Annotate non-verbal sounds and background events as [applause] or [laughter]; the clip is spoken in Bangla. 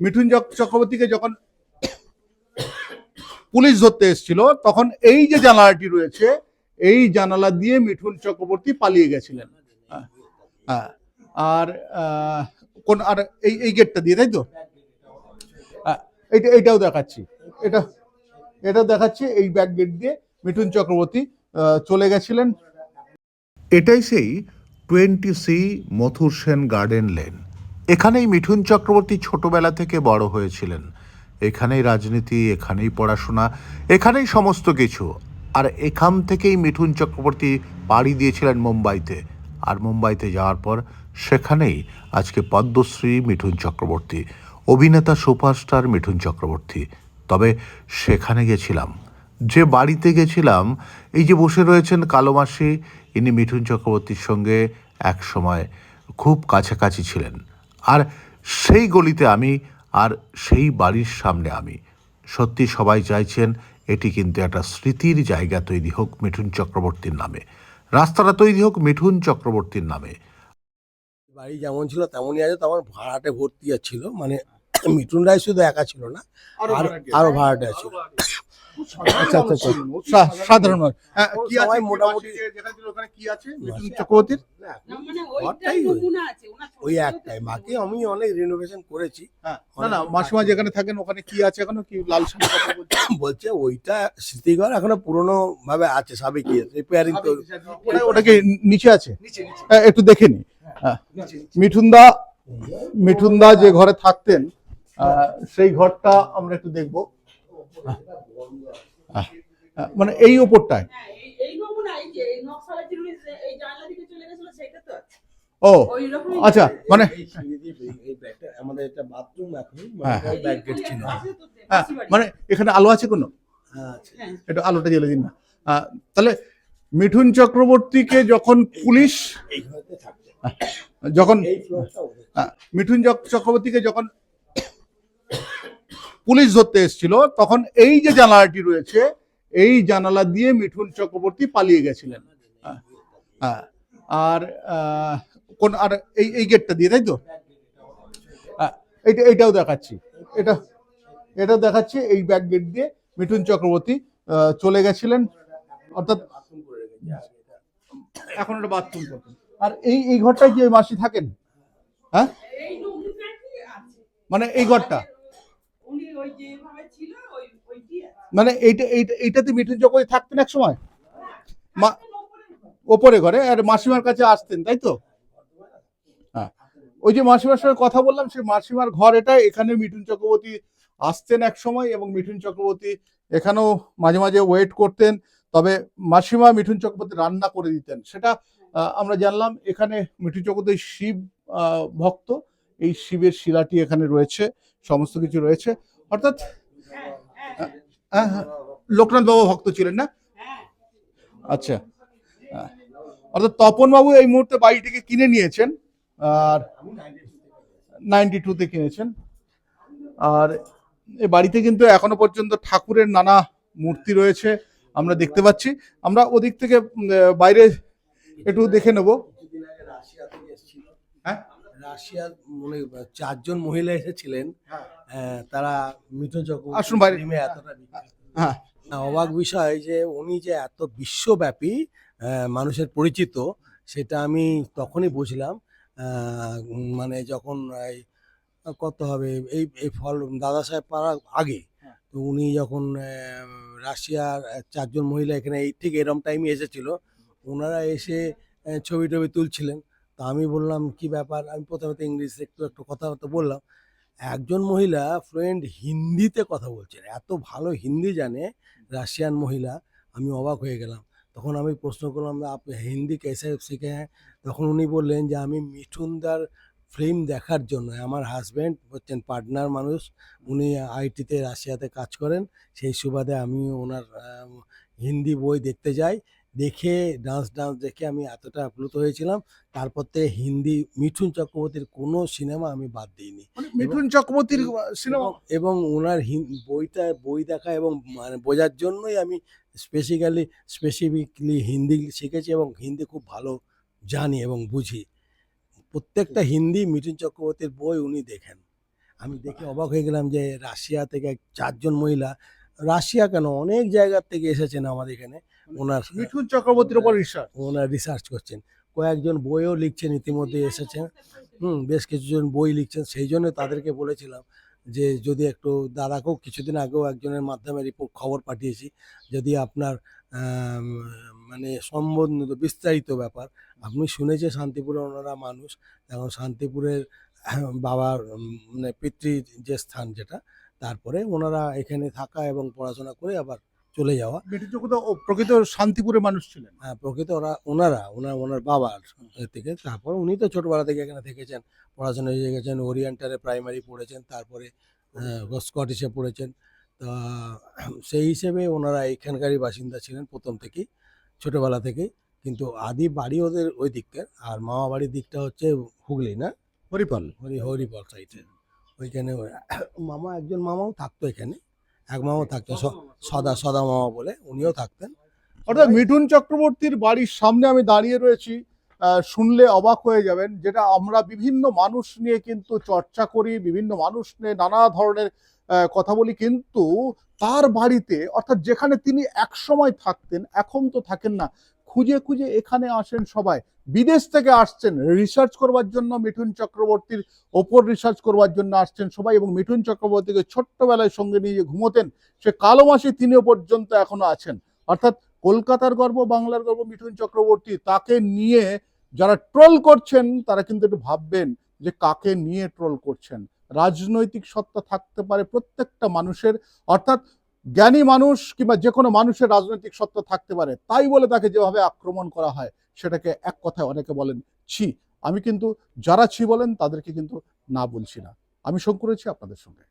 মিঠুন চক- চক্রবর্তীকে যখন পুলিশ ধরতে এসেছিল তখন এই যে জানালাটি রয়েছে এই জানালা দিয়ে মিঠুন চক্রবর্তী পালিয়ে গেছিলেন। হ্যাঁ, হ্যাঁ। আর কোন আর এই এই গেটটা দিয়ে তাই তো? হ্যাঁ, এইটা এইটাও দেখাচ্ছি। এটা এটা দেখাচ্ছি এই ব্যাক গেট দিয়ে মিঠুন চক্রবর্তী চলে গেছিলেন। এটাই সেই twenty C Mathur Sen garden lane এখানেই মিঠুন চক্রবর্তী ছোটবেলা থেকে বড় হয়েছিলেন। এখানেই রাজনীতি, এখানেই পড়াশোনা, এখানেই সমস্ত কিছু। আর এখান থেকেই মিঠুন চক্রবর্তী পাড়ি দিয়েছিলেন মুম্বাইতে। আর মুম্বাইতে যাওয়ার পর সেখানেই আজকে পদ্মশ্রী মিঠুন চক্রবর্তী, অভিনেতা সুপারস্টার মিঠুন চক্রবর্তী। তবে সেখানে গেছিলাম। যে বাড়িতে গেছিলাম, এই যে বসে রয়েছেন কালো মাসি ইনি মিঠুন চক্রবর্তীর সঙ্গে এক সময় খুব কাছাকাছি ছিলেন। আর সেই গলিতে আমি আর সেই বাড়ির সামনে আমি। সত্যি সবাই চাইছেন এটি কিন্তু একটা স্মৃতির জায়গা তৈরি হোক মিঠুন চক্রবর্তীর নামে। রাস্তাটা তৈরি হোক মিঠুন চক্রবর্তীর নামে। বাড়ি যেমন ছিল তেমনই আছে তেমন ভাড়াটে ভর্তি ছিল। মানে মিঠুন রায় শুধু একা ছিল না আর আরও ভাড়াটে। আছে আচ্ছা আচ্ছা আচ্ছা। সাধারণ মানুষ। হ্যাঁ, কি আছে মোটামুটি? যেখানে ছিল ওখানে কি আছে? মিঠুন চক্রবর্তীর? মানে ওই। একটাই। বাকি আমি অনেক রিনোভেশন করেছি। হ্যাঁ না না মাসিমা যেখানে থাকেন ওখানে কি আছে এখনও? কি লাল বলছে? [coughs] বলছে ওইটা স্মৃতিঘর এখনও পুরনো ভাবে আছে সাবেকি রিপেয়ারিং তো ওটা- ওটা কি নিচে আছে? হ্যাঁ, একটু দেখে নি। হ্যাঁ। মিঠুনদা মিঠুনদা যে ঘরে থাকতেন সেই ঘরটা আমরা একটু দেখব। মানে এই ওপরটায়? হ্যাঁ, ও আচ্ছা মানে আমাদের একটা বাথরুম এখন হ্যাঁ, মানে হ্যাঁ, মাসির বাড়ি। মানে এখানে আলো আছে কোনো? হ্যাঁ আছে। হ্যাঁ, একটু আলোটা জ্বেলে দিন না। তাহলে মিঠুন চক্রবর্তীকে যখন পুলিশ যখন মিঠুন চক্রবর্তীকে যখন পুলিশ ধরতে এসেছিল তখন এই যে জানালাটি রয়েছে এই জানালা দিয়ে মিঠুন চক্রবর্তী পালিয়ে গেছিলেন। হ্যাঁ, হ্যাঁ। আর কোন আর এই এই গেটটা দিয়ে তাই তো? হ্যাঁ, এইটা এইটাও দেখাচ্ছি। এটা এটা দেখাচ্ছি এই ব্যাক গেট দিয়ে মিঠুন চক্রবর্তী চলে গেছিলেন। অর্থাৎ এটা। এখন একটা বাথরুম আর এই এই ঘরটায় কি মাসি থাকেন? হ্যাঁ? মানে এই ঘরটা উনি ওই যেভাবে ছিল ওই ওইটি আছে মানে এইটা এইটা এইটাতে মিঠুন চক্রবর্তী থাকতেন এক সময়? মা ওপরে ঘর। আর মাসিমার কাছে আসতেন তাই তো? হ্যাঁ। ওই যে মাসিমার সঙ্গে কথা বললাম সেই মাসিমার ঘর এটা এখানে মিঠুন চক্রবর্তী আসতেন এক সময় এবং মিঠুন চক্রবর্তী এখানেও মাঝে মাঝে ওয়েট করতেন। তবে মাসিমা মিঠুন চক্রবর্তী রান্না করে দিতেন। সেটা আমরা জানলাম এখানে মিঠুন চক্রবর্তী শিব ভক্ত। এই শিবের শিলাটি এখানে রয়েছে সমস্ত কিছু রয়েছে। অর্থাৎ লোকনাথ বাবা ভক্ত ছিলেন না। আচ্ছা অর্থাৎ তপন বাবু এই মুহূর্তে বাড়িটিকে কিনে নিয়েছেন, আর নাইনটি টুতে কিনেছেন। আর এই বাড়িতে কিন্তু এখনও পর্যন্ত ঠাকুরের নানা মূর্তি রয়েছে, আমরা দেখতে পাচ্ছি। আমরা ওদিক থেকে বাইরে একটু দেখে নেব। হ্যাঁ? রাশিয়ার মনে চারজন মহিলা এসেছিলেন। তারা মিঠুন চক্রবর্তী আসুন বাইরে। এতটা হ্যাঁ। না, অবাক বিষয় যে উনি যে এত বিশ্বব্যাপী মানুষের পরিচিত সেটা আমি তখনই বুঝলাম। মানে যখন এই কত হবে এই এই ফল দাদা সাহেব পাড়ার আগে হ্যাঁ। তো উনি যখন রাশিয়ার চারজন মহিলা এখানে এই ঠিক এরম টাইমে এসেছিল ওনারা এসে ছবি টবি তুলছিলেন। তা আমি বললাম, কি ব্যাপার? আমি প্রথমে তো ইংলিশে একটু একটু কথাবার্তা বললাম। একজন মহিলা ফ্লুয়েন্ট হিন্দিতে কথা বলছেন এত ভালো হিন্দি জানে রাশিয়ান মহিলা, আমি অবাক হয়ে গেলাম। তখন আমি প্রশ্ন করলাম আপনি হিন্দি কেসে শিখে হ্যাঁ? তখন উনি বললেন যে, আমি মিঠুনদার ফিল্ম দেখার জন্য, আমার হাজব্যান্ড হচ্ছেন পার্টনার মানুষ, উনি আইটিতে, রাশিয়াতে কাজ করেন, সেই সুবাদে আমি ওনার হিন্দি বই দেখতে যাই দেখে ডান্স ডান্স দেখে আমি এতটা আপ্লুত হয়েছিলাম। তারপর থেকে হিন্দি মিঠুন চক্রবর্তীর কোনো সিনেমা আমি বাদ দিইনি। মানে মিঠুন চক্রবর্তীর সিনেমা? এবং- ওনার বইটা বই দেখা এবং মানে বোঝার জন্যই আমি স্পেসিক্যালি স্পেসিফিকলি হিন্দি শিখেছি এবং হিন্দি খুব ভালো জানি এবং বুঝি। প্রত্যেকটা হিন্দি মিঠুন চক্রবর্তীর বই উনি দেখেন। আমি দেখে অবাক হয়ে গেলাম যে রাশিয়া থেকে চারজন মহিলা রাশিয়া কেন? অনেক জায়গার থেকে এসেছেন আমাদের এখানে। ওনার মিঠুন চক্রবর্তীর উপর রিসার্চ ওনারা রিসার্চ করছেন। কয়েকজন বইও লিখছেন ইতিমধ্যে এসেছেন হুম বেশ কিছুজন বই লিখছেন সেই জন্য তাদেরকে বলেছিলাম যে যদি একটু দাদাকেও কিছুদিন আগেও একজনের মাধ্যমে রিপোর্ট খবর পাঠিয়েছি যদি আপনার মানে সম্বন্ধিত বিস্তারিত ব্যাপার আপনি শুনেছে শান্তিপুরে ওনারা মানুষ এখন শান্তিপুরের বাবার মানে পিতৃ যে স্থান যেটা তারপরে ওনারা এখানে থাকা এবং পড়াশোনা করে আবার চলে যাওয়া। ও প্রকৃত শান্তিপুরের মানুষ ছিলেন। হ্যাঁ প্রকৃত ওরা ওনারা ওনার ওনার বাবার থেকে। তারপর উনি তো ছোটবেলা থেকে এখানে থেকেছেন পড়াশোনা হয়ে গেছেন ওরিয়েন্টালে প্রাইমারি পড়েছেন তারপরে স্কটিশে পড়েছেন। তা সেই হিসেবে ওনারা এখানকারই বাসিন্দা ছিলেন প্রথম থেকেই ছোটবেলা থেকেই। কিন্তু আদি বাড়ি ওদের ওই দিককার আর মামা বাড়ির দিকটা হচ্ছে হুগলি না? হরিপাল। হরি হরিপাল সাইডে ওইখানে মামা একজন মামাও থাকতো এখানে। এক মামাও থাকতেন সদা সদা মামা বলে উনিও থাকতেন। অর্থাৎ মিঠুন চক্রবর্তীর বাড়ির সামনে আমি দাঁড়িয়ে রয়েছি শুনলে অবাক হয়ে যাবেন যেটা আমরা বিভিন্ন মানুষ নিয়ে কিন্তু চর্চা করি বিভিন্ন মানুষ নিয়ে নানা ধরনের কথা বলি কিন্তু তার বাড়িতে অর্থাৎ যেখানে তিনি একসময় থাকতেন এখন তো থাকেন না খুঁজে খুঁজে এখানে আসেন সবাই। বিদেশ থেকে আসছেন রিসার্চ করবার জন্য মিঠুন চক্রবর্তীর ওপর রিসার্চ করবার জন্য আসছেন সবাই এবং মিঠুন চক্রবর্তীকে ছোট্টবেলায় সঙ্গে নিয়ে ঘুমোতেন, সে কালো মাসে তিনিও পর্যন্ত এখনও আছেন। অর্থাৎ কলকাতার গর্ব, বাংলার গর্ব, মিঠুন চক্রবর্তী তাকে নিয়ে যারা ট্রোল করছেন, তারা কিন্তু একটু ভাববেন যে কাকে নিয়ে ট্রোল করছেন। রাজনৈতিক সত্তা থাকতে পারে প্রত্যেকটা মানুষের। অর্থাৎ জ্ঞানী মানুষ কিংবা যে কোনো মানুষের রাজনৈতিক সত্য থাকতে পারে, তাই বলে তাকে যেভাবে আক্রমণ করা হয়, সেটাকে এক কথায় অনেকে বলেন ছি। আমি কিন্তু যারা ছি বলেন, তাদেরকে কিন্তু না বলছি না। আমি শঙ্করেছি আপনাদের সঙ্গে।